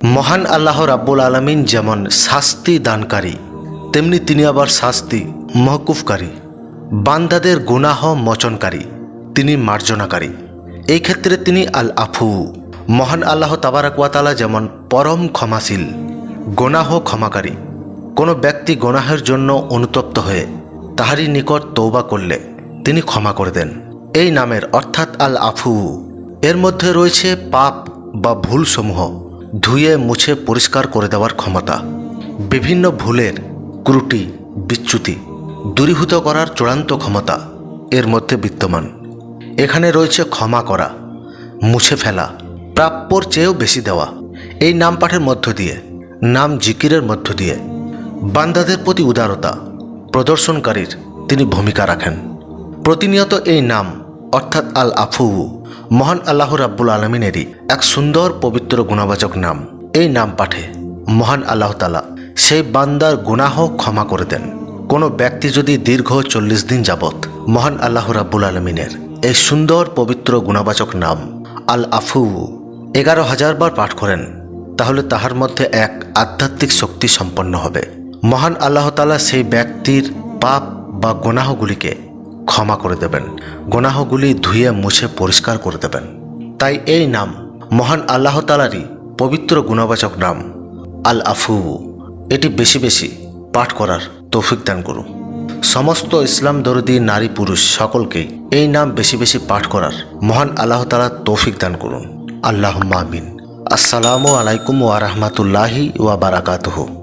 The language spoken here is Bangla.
মহান আল্লাহ রাব্বুল আলমিন যেমন শাস্তি দানকারী, তেমনি তিনি আবার শাস্তি মহকুফকারী। বান্দাদের গুনাহ মোচনকারী, তিনি মার্জনাকারী। এই ক্ষেত্রে তিনি আল আফু মহান আল্লাহ তাবারাকালা যেমন পরম ক্ষমাশীল, গোনাহ ক্ষমাকারী। কোনো ব্যক্তি গোনাহের জন্য অনুতপ্ত হয়ে তাহারই নিকট তৌবা করলে তিনি ক্ষমা করে দেন। এই নামের অর্থাৎ আল আফু এর মধ্যে রয়েছে পাপ বা ভুলসমূহ। ধুয়ে মুছে পরিষ্কার করে দেওয়ার ক্ষমতা, বিভিন্ন ভুলের ত্রুটি বিচ্যুতি দূরীভূত করার চূড়ান্ত ক্ষমতা এর মধ্যে বিদ্যমান। এখানে রয়েছে ক্ষমা করা, মুছে ফেলা, প্রাপ্যর চেয়েও বেশি দেওয়া, এই নাম পাঠের মধ্য দিয়ে, নাম জিকিরের মধ্য দিয়ে। বান্দাদের প্রতি উদারতা, প্রদর্শনকারীর তিনি ভূমিকা রাখেন। প্রতিনিয়ত এই নাম, অর্থাৎ আল আফু মহান আল্লাহ রাব্বুল আলমিনেরই এক সুন্দর পবিত্র গুণবাচক নাম। এই নাম পাঠে মহান আল্লাহ তালা সেই বান্দার গুনাহ ক্ষমা করে দেন। কোনো ব্যক্তি যদি দীর্ঘ চল্লিশ দিন যাবৎ মহান আল্লাহ রাব্বুল আলমিনের এই সুন্দর পবিত্র গুণবাচক নাম, আল আফু, এগারো হাজার বার পাঠ করেন, তাহলে তাহার মধ্যে এক আধ্যাত্মিক শক্তি সম্পন্ন হবে। মহান আল্লাহ তালা সেই ব্যক্তির পাপ বা গুনাহগুলিকে ক্ষমা করে দেবেন, গুনাহগুলি ধুয়ে মুছে পরিষ্কার করে দেবেন। তাই এই নাম, মহান আল্লাহ তালারই পবিত্র গুণবাচক নাম আল আফু এটি বেশি বেশি পাঠ করার তৌফিক দান করুন। সমস্ত ইসলাম দরদি নারী পুরুষ সকলকেই এই নাম বেশি বেশি পাঠ করার মহান আল্লাহ তালা তৌফিক দান করুন। আল্লাহ আমিন। আসসালামু আলাইকুম ওয়া রাহমাতুল্লাহি ওয়া বারাকাতুহু।